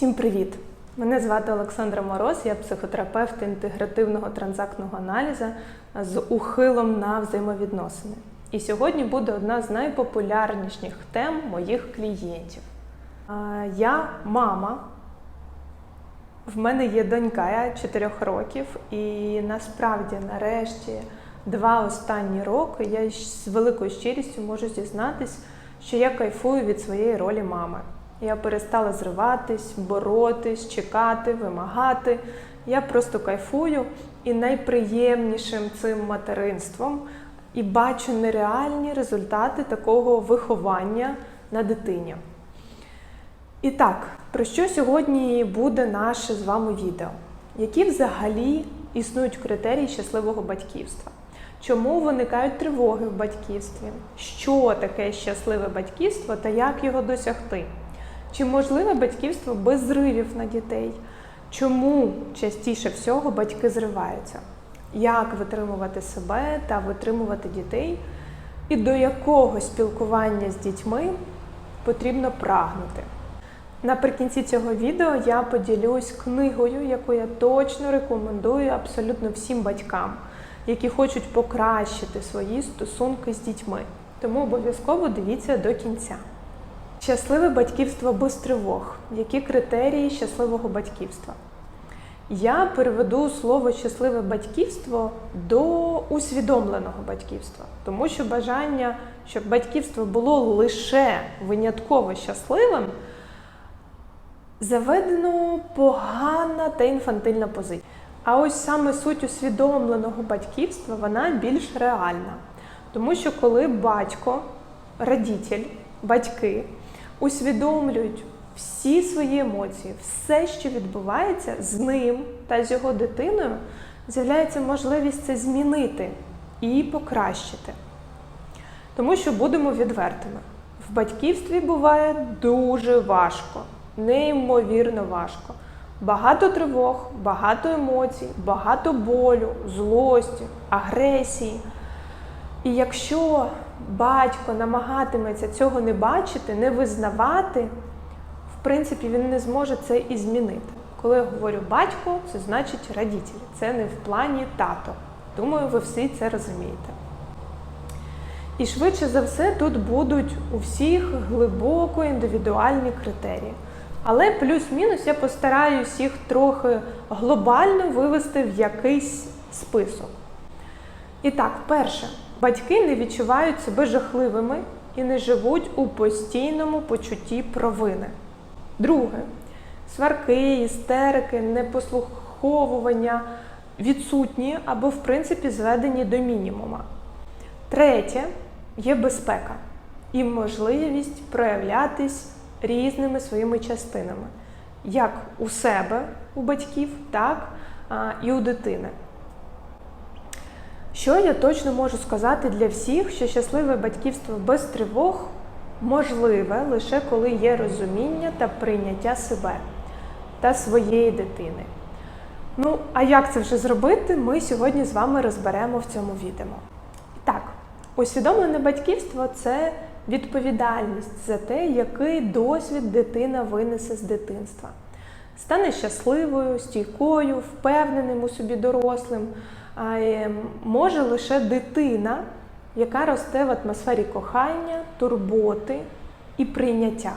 Всім привіт! Мене звати Олександра Мороз, я психотерапевт інтегративного транзактного аналізу з ухилом на взаємовідносини. І сьогодні буде одна з найпопулярніших тем моїх клієнтів. Я мама, в мене є донька я 4 років, і насправді, нарешті, два останні роки я з великою щирістю можу зізнатись, що я кайфую від своєї ролі мами. Я перестала зриватись, боротись, чекати, вимагати. Я просто кайфую і найприємнішим цим материнством і бачу нереальні результати такого виховання на дитині. І так, про що сьогодні буде наше з вами відео? Які взагалі існують критерії щасливого батьківства? Чому виникають тривоги в батьківстві? Що таке щасливе батьківство та як його досягти? Чи можливе батьківство без зривів на дітей? Чому частіше всього батьки зриваються? Як витримувати себе та витримувати дітей? І до якого спілкування з дітьми потрібно прагнути? Наприкінці цього відео я поділюсь книгою, яку я точно рекомендую абсолютно всім батькам, які хочуть покращити свої стосунки з дітьми. Тому обов'язково дивіться до кінця. Щасливе батьківство без тривог. Які критерії щасливого батьківства? Я переведу слово щасливе батьківство до усвідомленого батьківства, тому що бажання, щоб батьківство було лише винятково щасливим, заведено погана та інфантильна позиція. А ось саме суть усвідомленого батьківства вона більш реальна. Тому що коли батько, радітель, батьки усвідомлюють всі свої емоції, все, що відбувається з ним та з його дитиною, з'являється можливість це змінити і покращити. Тому що будемо відвертими. В батьківстві буває дуже важко, неймовірно важко. Багато тривог, багато емоцій, багато болю, злості, агресії. І якщо батько намагатиметься цього не бачити, не визнавати, в принципі, він не зможе це і змінити. Коли я говорю батько, це значить радітель. Це не в плані тато. Думаю, ви всі це розумієте. І швидше за все, тут будуть у всіх глибоко індивідуальні критерії. Але плюс-мінус я постараюсь їх трохи глобально вивести в якийсь список. І так, перше, батьки не відчувають себе жахливими і не живуть у постійному почутті провини. Друге, сварки, істерики, непослуховування відсутні або, в принципі, зведені до мінімума. Третє є безпека і можливість проявлятись різними своїми частинами, як у себе, у батьків, так і у дитини. Що я точно можу сказати для всіх, що щасливе батьківство без тривог можливе лише коли є розуміння та прийняття себе та своєї дитини. Ну, а як це вже зробити, ми сьогодні з вами розберемо в цьому відео. Так, усвідомлене батьківство це відповідальність за те, який досвід дитина винесе з дитинства. Стане щасливою, стійкою, впевненим у собі дорослим. Може лише дитина, яка росте в атмосфері кохання, турботи і прийняття.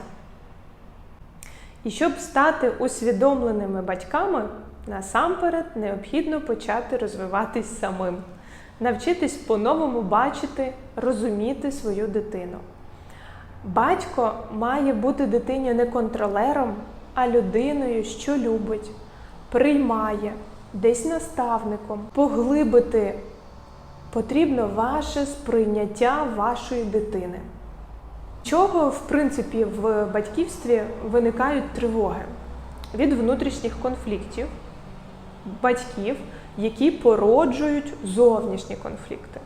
І щоб стати усвідомленими батьками, насамперед необхідно почати розвиватись самим, навчитись по-новому бачити, розуміти свою дитину. Батько має бути дитині не контролером, а людиною, що любить, приймає, десь наставником. Поглибити потрібно ваше сприйняття вашої дитини. Чого, в принципі, в батьківстві виникають тривоги? Від внутрішніх конфліктів, батьків, які породжують зовнішні конфлікти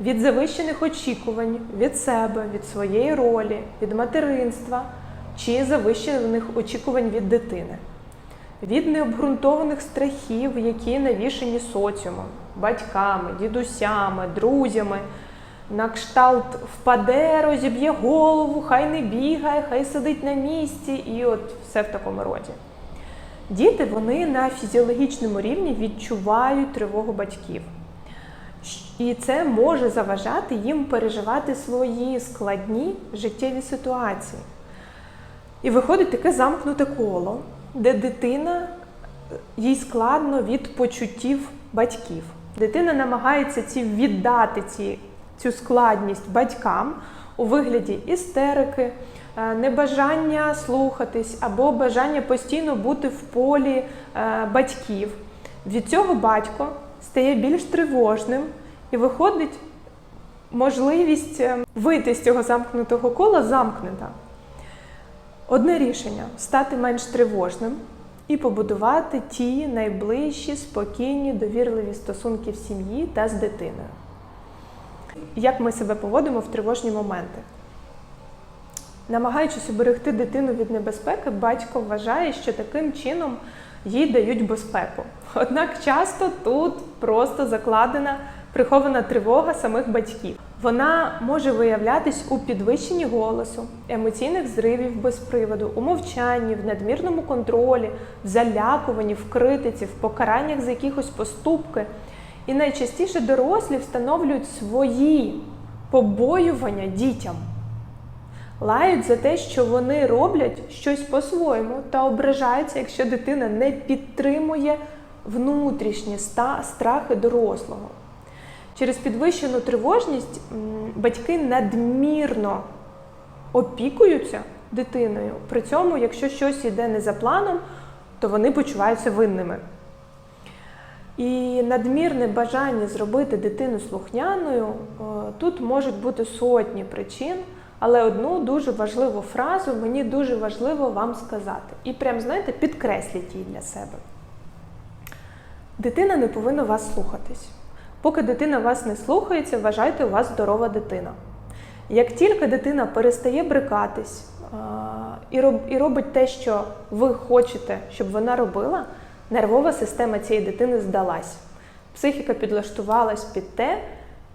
від завищених очікувань від себе, від своєї ролі, від материнства чи завищених очікувань від дитини, від необґрунтованих страхів, які навішені соціумом, батьками, дідусями, друзями, на кшталт впаде, розіб'є голову, хай не бігає, хай сидить на місці, і от все в такому роді. Діти вони на фізіологічному рівні відчувають тривогу батьків. І це може заважати їм переживати свої складні життєві ситуації. І виходить таке замкнуте коло, де дитина їй складно від почуттів батьків. Дитина намагається ці віддати ці, цю складність батькам у вигляді істерики, е, небажання слухатись або бажання постійно бути в полі е, батьків. Від цього батько стає більш тривожним і виходить можливість е, вийти з цього замкнутого кола замкнута. Одне рішення стати менш тривожним і побудувати ті найближчі, спокійні, довірливі стосунки в сім'ї та з дитиною. Як ми себе поводимо в тривожні моменти? Намагаючись уберегти дитину від небезпеки, батько вважає, що таким чином їй дають безпеку. Однак часто тут просто закладена прихована тривога самих батьків. Вона може виявлятись у підвищенні голосу, емоційних зривів без приводу, у мовчанні, в надмірному контролі, в залякуванні, в критиці, в покараннях за якихось поступки. І найчастіше дорослі встановлюють свої побоювання дітям. Лають за те, що вони роблять щось по-своєму та ображаються, якщо дитина не підтримує внутрішні страхи дорослого. Через підвищену тривожність батьки надмірно опікуються дитиною. При цьому, якщо щось йде не за планом, то вони почуваються винними. І надмірне бажання зробити дитину слухняною тут можуть бути сотні причин, але одну дуже важливу фразу мені дуже важливо вам сказати. І прям, знаєте, підкресліть її для себе. Дитина не повинна вас слухатись. Поки дитина вас не слухається, вважайте, у вас здорова дитина. Як тільки дитина перестає брикатись і робить те, що ви хочете, щоб вона робила, нервова система цієї дитини здалась. Психіка підлаштувалась під те,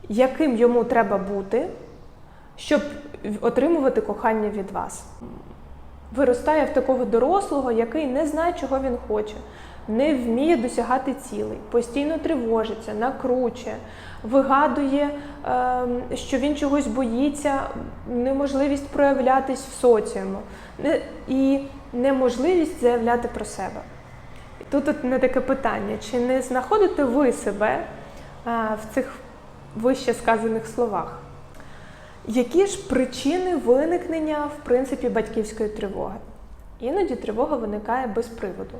яким йому треба бути, щоб отримувати кохання від вас. Виростає в такого дорослого, який не знає, чого він хоче не вміє досягати цілей, постійно тривожиться, накручує, вигадує, ем, що він чогось боїться, неможливість проявлятись в соціуму і неможливість заявляти про себе. Тут от не таке питання: чи не знаходите ви себе е, в цих вище сказаних словах? Які ж причини виникнення в принципі батьківської тривоги? Іноді тривога виникає без приводу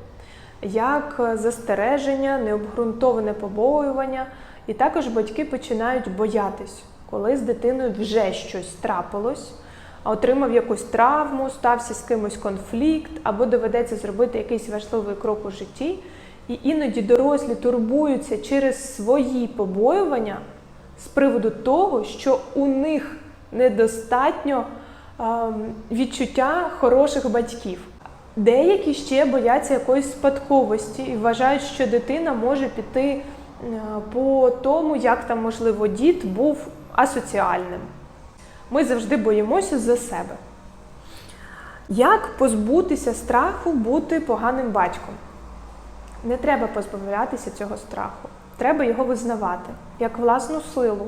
як застереження, необґрунтоване побоювання. І також батьки починають боятись, коли з дитиною вже щось трапилось, отримав якусь травму, стався з кимось конфлікт, або доведеться зробити якийсь важливий крок у житті. І іноді дорослі турбуються через свої побоювання з приводу того, що у них недостатньо ем, відчуття хороших батьків. Деякі ще бояться якоїсь спадковості і вважають, що дитина може піти е, по тому, як там, можливо, дід був асоціальним. Ми завжди боїмося за себе. Як позбутися страху бути поганим батьком? Не треба позбавлятися цього страху. Треба його визнавати як власну силу.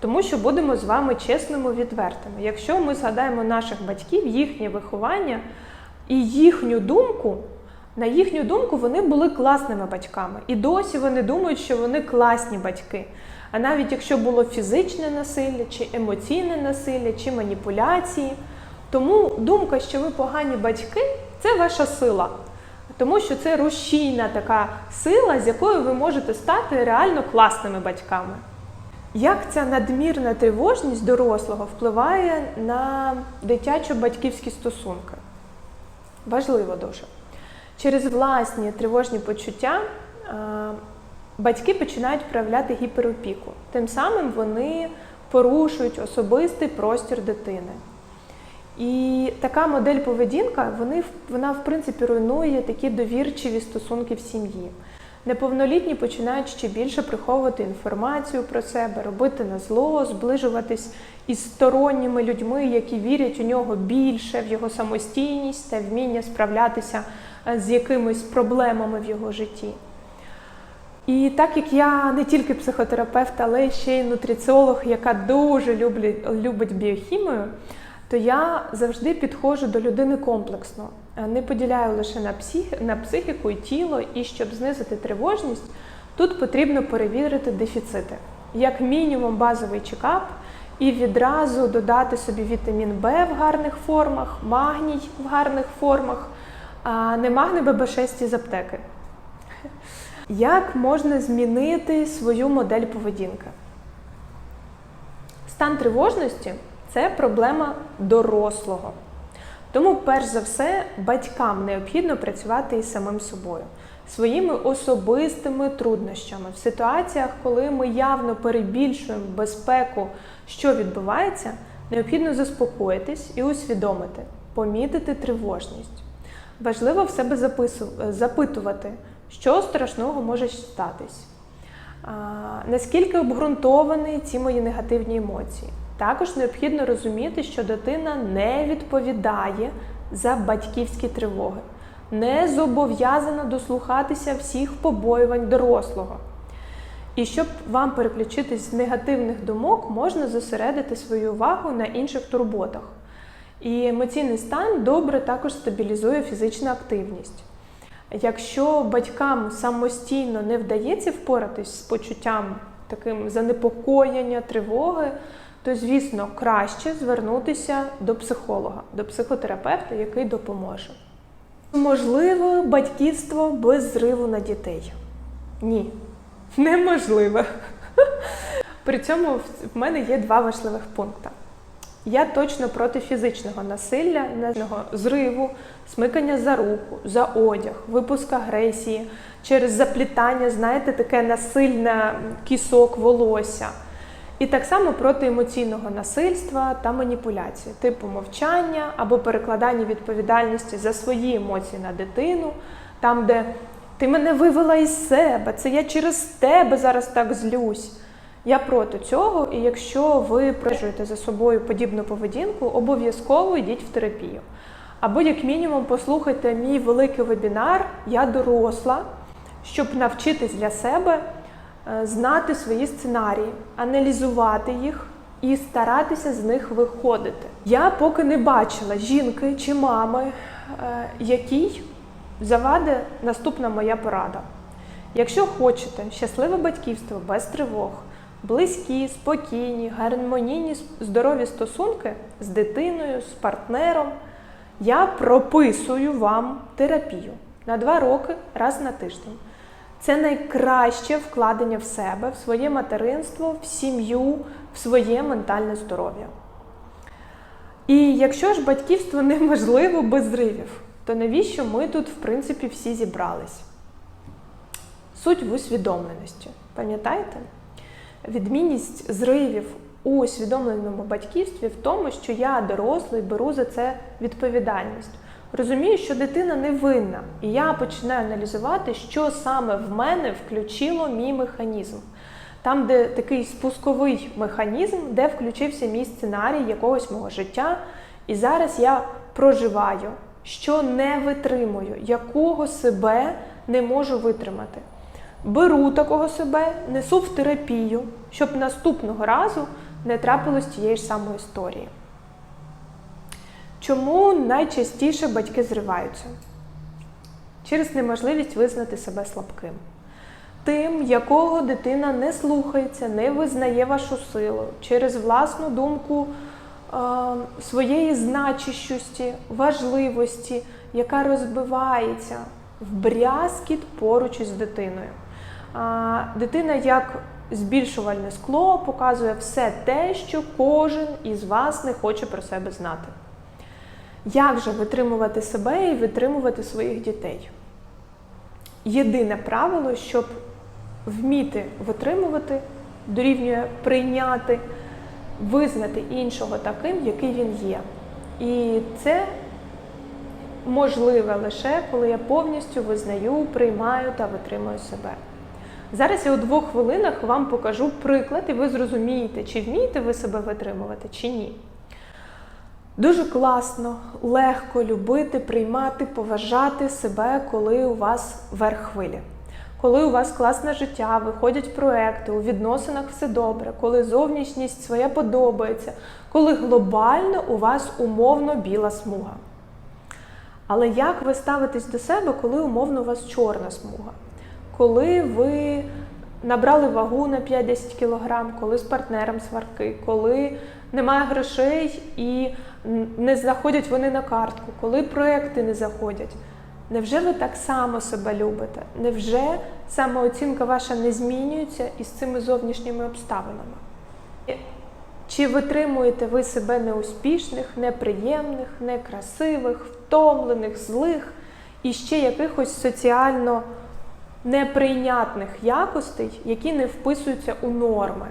Тому що будемо з вами чесними відвертими. Якщо ми згадаємо наших батьків, їхнє виховання. І їхню думку, на їхню думку, вони були класними батьками. І досі вони думають, що вони класні батьки. А навіть якщо було фізичне насилля, чи емоційне насилля, чи маніпуляції. Тому думка, що ви погані батьки, це ваша сила. Тому що це рушійна така сила, з якою ви можете стати реально класними батьками. Як ця надмірна тривожність дорослого впливає на дитячо-батьківські стосунки? Важливо дуже. Через власні тривожні почуття е, батьки починають проявляти гіперопіку. Тим самим вони порушують особистий простір дитини. І така модель поведінка вони, вона, в принципі, руйнує такі довірчиві стосунки в сім'ї. Неповнолітні починають ще більше приховувати інформацію про себе, робити на зло, зближуватись із сторонніми людьми, які вірять у нього більше, в його самостійність та вміння справлятися е, з якимись проблемами в його житті. І так як я не тільки психотерапевт, але ще й нутриціолог, яка дуже люблять, любить біохімію, то я завжди підходжу до людини комплексно. Е, Не поділяю лише на, псих, на психіку і тіло, і щоб знизити тривожність, тут потрібно перевірити дефіцити. Як мінімум базовий чекап, і відразу додати собі вітамін Б в гарних формах, магній в гарних формах, а не магний ББ6 із аптеки. Як можна змінити свою модель поведінки? Стан тривожності це проблема дорослого. Тому, перш за все, батькам необхідно працювати із самим собою, своїми особистими труднощами в ситуаціях, коли ми явно перебільшуємо безпеку, що відбувається, необхідно заспокоїтись і усвідомити, помітити тривожність. Важливо в себе запису- запитувати, що страшного може статись. А, наскільки обґрунтовані ці мої негативні емоції? Також необхідно розуміти, що дитина не відповідає за батьківські тривоги, не зобов'язана дослухатися всіх побоювань дорослого. І щоб вам переключитись з негативних думок, можна зосередити свою увагу на інших турботах. І емоційний стан добре також стабілізує фізичну активність. Якщо батькам самостійно не вдається впоратись з почуттям таким занепокоєння, тривоги, то, звісно, краще звернутися до психолога, до психотерапевта, який допоможе. Можливо, батьківство без зриву на дітей? Ні, неможливо. При цьому в мене є два важливих пункти. Я точно проти фізичного насилля, зриву, смикання за руку, за одяг, випуск агресії, через заплітання, знаєте, таке насильне кісок волосся. І так само проти емоційного насильства та маніпуляції, типу мовчання або перекладання відповідальності за свої емоції на дитину, там, де ти мене вивела із себе, це я через тебе зараз так злюсь. Я проти цього, і якщо ви прожуєте за собою подібну поведінку, обов'язково йдіть в терапію. Або, як мінімум, послухайте мій великий вебінар Я доросла, щоб навчитись для себе знати свої сценарії, аналізувати їх і старатися з них виходити. Я поки не бачила жінки чи мами, е, якій завади наступна моя порада. Якщо хочете щасливе батьківство без тривог, близькі, спокійні, гармонійні, здорові стосунки з дитиною, з партнером, я прописую вам терапію на два роки раз на тиждень. Це найкраще вкладення в себе, в своє материнство, в сім'ю, в своє ментальне здоров'я. І якщо ж батьківство неможливо без зривів, то навіщо ми тут, в принципі, всі зібрались? Суть в усвідомленості. Пам'ятаєте? Відмінність зривів у усвідомленому батьківстві в тому, що я дорослий беру за це відповідальність. Розумію, що дитина не винна, і я починаю аналізувати, що саме в мене включило мій механізм. Там, де такий спусковий механізм, де включився мій сценарій якогось мого життя, і зараз я проживаю, що не витримую, якого себе не можу витримати. Беру такого себе, несу в терапію, щоб наступного разу не трапилось тієї ж самої історії. Чому найчастіше батьки зриваються? Через неможливість визнати себе слабким. Тим, якого дитина не слухається, не визнає вашу силу, через власну думку е, своєї значущості, важливості, яка розбивається в брязкіт поруч із дитиною. А, Дитина як збільшувальне скло показує все те, що кожен із вас не хоче про себе знати. Як же витримувати себе і витримувати своїх дітей? Єдине правило, щоб вміти витримувати, дорівнює прийняти, визнати іншого таким, який він є. І це можливе лише коли я повністю визнаю, приймаю та витримую себе. Зараз я у двох хвилинах вам покажу приклад, і ви зрозумієте, чи вмієте ви себе витримувати, чи ні. Дуже класно, легко любити, приймати, поважати себе, коли у вас верх хвилі. Коли у вас класне життя, виходять проекти, у відносинах все добре, коли зовнішність своя подобається, коли глобально у вас умовно біла смуга. Але як ви ставитесь до себе, коли умовно у вас чорна смуга? Коли ви набрали вагу на 5-10 кг, коли з партнером сварки, коли немає грошей і не заходять вони на картку, коли проекти не заходять. Невже ви так само себе любите? Невже самооцінка ваша не змінюється із цими зовнішніми обставинами? Чи витримуєте ви себе неуспішних, неприємних, некрасивих, втомлених, злих і ще якихось соціально неприйнятних якостей, які не вписуються у норми?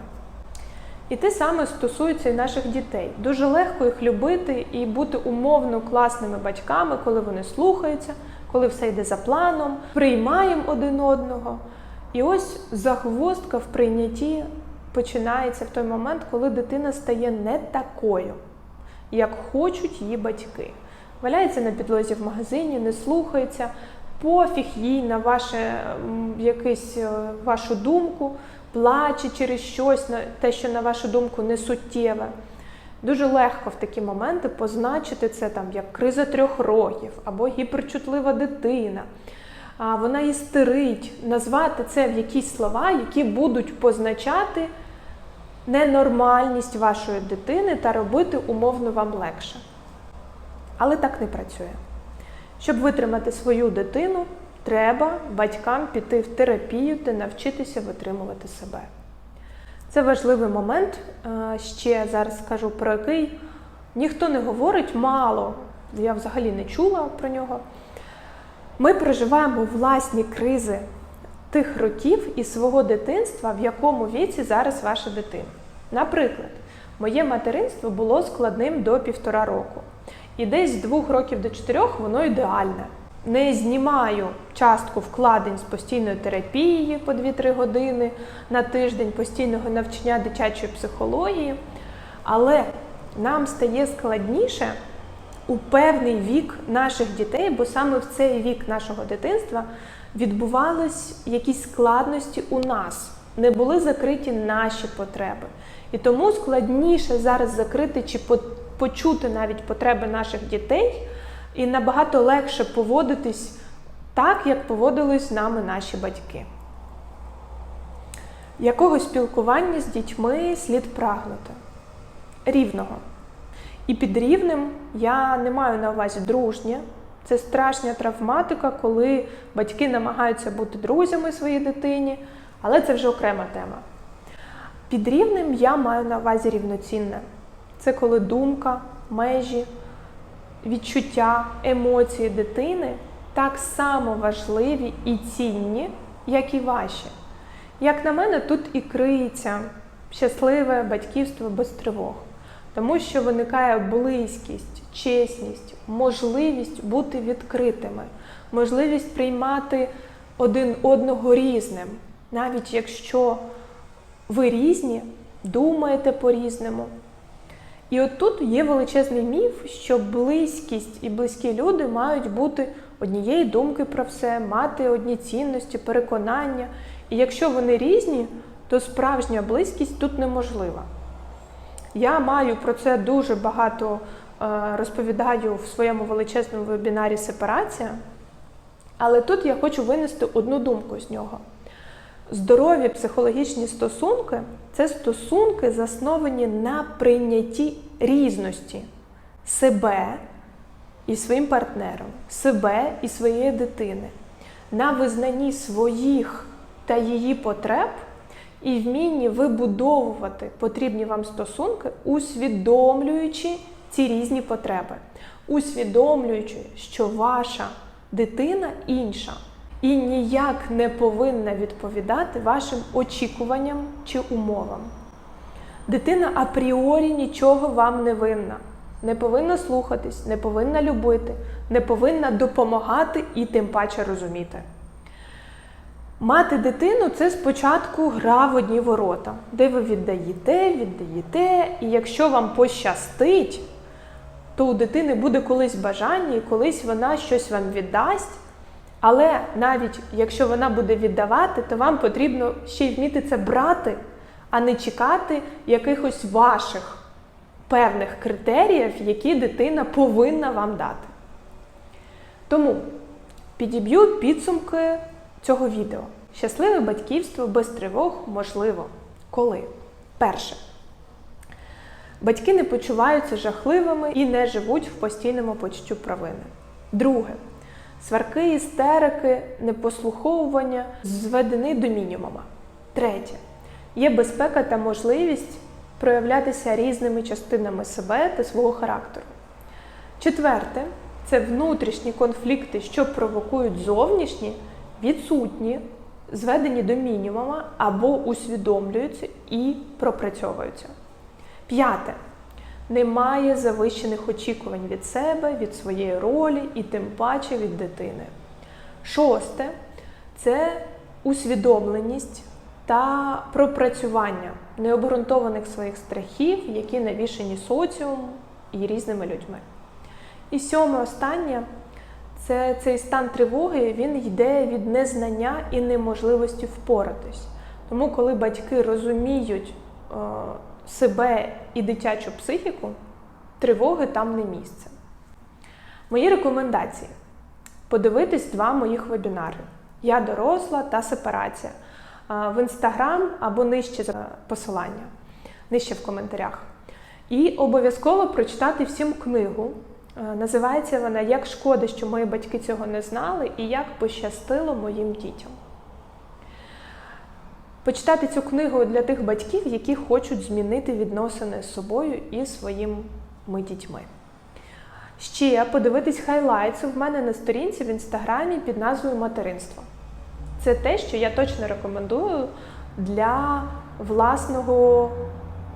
І те саме стосується і наших дітей. Дуже легко їх любити і бути умовно класними батьками, коли вони слухаються, коли все йде за планом, приймаємо один одного. І ось загвоздка в прийнятті починається в той момент, коли дитина стає не такою, як хочуть її батьки. Валяється на підлозі в магазині, не слухається, пофіг їй на ваше, якийсь, е, вашу думку, плаче через щось, те, що, на вашу думку, не суттєве. Дуже легко в такі моменти позначити це там як криза трьох років або гіперчутлива дитина. Вона істерить, назвати це в якісь слова, які будуть позначати ненормальність вашої дитини та робити умовно вам легше. Але так не працює. Щоб витримати свою дитину, треба батькам піти в терапію та навчитися витримувати себе. Це важливий момент, ще зараз скажу про який ніхто не говорить мало, я взагалі не чула про нього. Ми проживаємо власні кризи тих років і свого дитинства, в якому віці зараз ваша дитина. Наприклад, моє материнство було складним до півтора року. І десь з двох років до чотирьох воно ідеальне. Не знімаю частку вкладень з постійної терапії по 2-3 години на тиждень, постійного навчання дитячої психології, але нам стає складніше у певний вік наших дітей, бо саме в цей вік нашого дитинства відбувались якісь складності у нас, не були закриті наші потреби. І тому складніше зараз закрити чи почути навіть потреби наших дітей, і набагато легше поводитись так, як поводились з нами наші батьки. Якого спілкування з дітьми слід прагнути? Рівного. І під рівнем я не маю на увазі дружнє. Це страшна травматика, коли батьки намагаються бути друзями своїй дитині, але це вже окрема тема. Під рівнем я маю на увазі рівноцінне. Це коли думка, межі, відчуття, емоції дитини так само важливі і цінні, як і ваші. Як на мене, тут і криється щасливе батьківство без тривог, тому що виникає близькість, чесність, можливість бути відкритими, можливість приймати один одного різним, навіть якщо ви різні, думаєте по-різному. І от тут є величезний міф, що близькість і близькі люди мають бути однієї думки про все, мати одні цінності, переконання. І якщо вони різні, то справжня близькість тут неможлива. Я маю про це дуже багато е, розповідаю в своєму величезному вебінарі Сепарація, але тут я хочу винести одну думку з нього. Здорові психологічні стосунки це стосунки, засновані на прийнятті різності себе і своїм партнером, себе і своєї дитини, на визнанні своїх та її потреб і вмінні вибудовувати потрібні вам стосунки, усвідомлюючи ці різні потреби, усвідомлюючи, що ваша дитина інша і ніяк не повинна відповідати вашим очікуванням чи умовам. Дитина апріорі нічого вам не винна. не повинна слухатись, не повинна любити, не повинна допомагати і тим паче розуміти. Мати дитину це спочатку гра в одні ворота, де ви віддаєте, віддаєте, і якщо вам пощастить, то у дитини буде колись бажання, і колись вона щось вам віддасть. Але навіть якщо вона буде віддавати, то вам потрібно ще й вміти це брати, а не чекати якихось ваших певних критеріїв, які дитина повинна вам дати. Тому підіб'ю підсумки цього відео. Щасливе батьківство без тривог можливо. Коли? Перше. Батьки не почуваються жахливими і не живуть в постійному почуттю провини. Друге. Сварки, істерики, непослуховування зведені до мінімума. Третє. Є безпека та можливість проявлятися різними частинами себе та свого характеру. Четверте це внутрішні конфлікти, що провокують зовнішні, відсутні, зведені до мінімума або усвідомлюються і пропрацьовуються. П'яте. Немає завищених очікувань від себе, від своєї ролі і тим паче від дитини. Шосте це усвідомленість та пропрацювання необґрунтованих своїх страхів, які навішані соціумом і різними людьми. І сьоме останнє це цей стан тривоги, він йде від незнання і неможливості впоратись. Тому, коли батьки розуміють е, себе і дитячу психіку, тривоги там не місце. Мої рекомендації: подивитись два моїх вебінари: Я доросла та сепарація в інстаграм або нижче посилання, нижче в коментарях. І обов'язково прочитати всім книгу. Називається вона Як шкода, що мої батьки цього не знали, і як пощастило моїм дітям. Почитати цю книгу для тих батьків, які хочуть змінити відносини з собою і своїми дітьми. Ще подивитись хайлайтс в мене на сторінці в інстаграмі під назвою Материнство. Це те, що я точно рекомендую для власного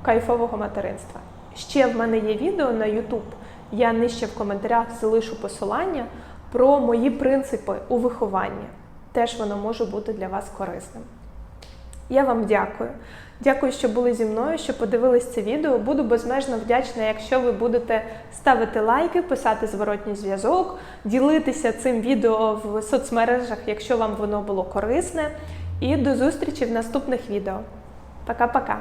кайфового материнства. Ще в мене є відео на YouTube. Я нижче в коментарях залишу посилання про мої принципи у вихованні. Теж воно може бути для вас корисним. Я вам дякую. Дякую, що були зі мною, що подивились це відео. Буду безмежно вдячна, якщо ви будете ставити лайки, писати зворотній зв'язок, ділитися цим відео в соцмережах, якщо вам воно було корисне. І до зустрічі в наступних відео. Пока-пока!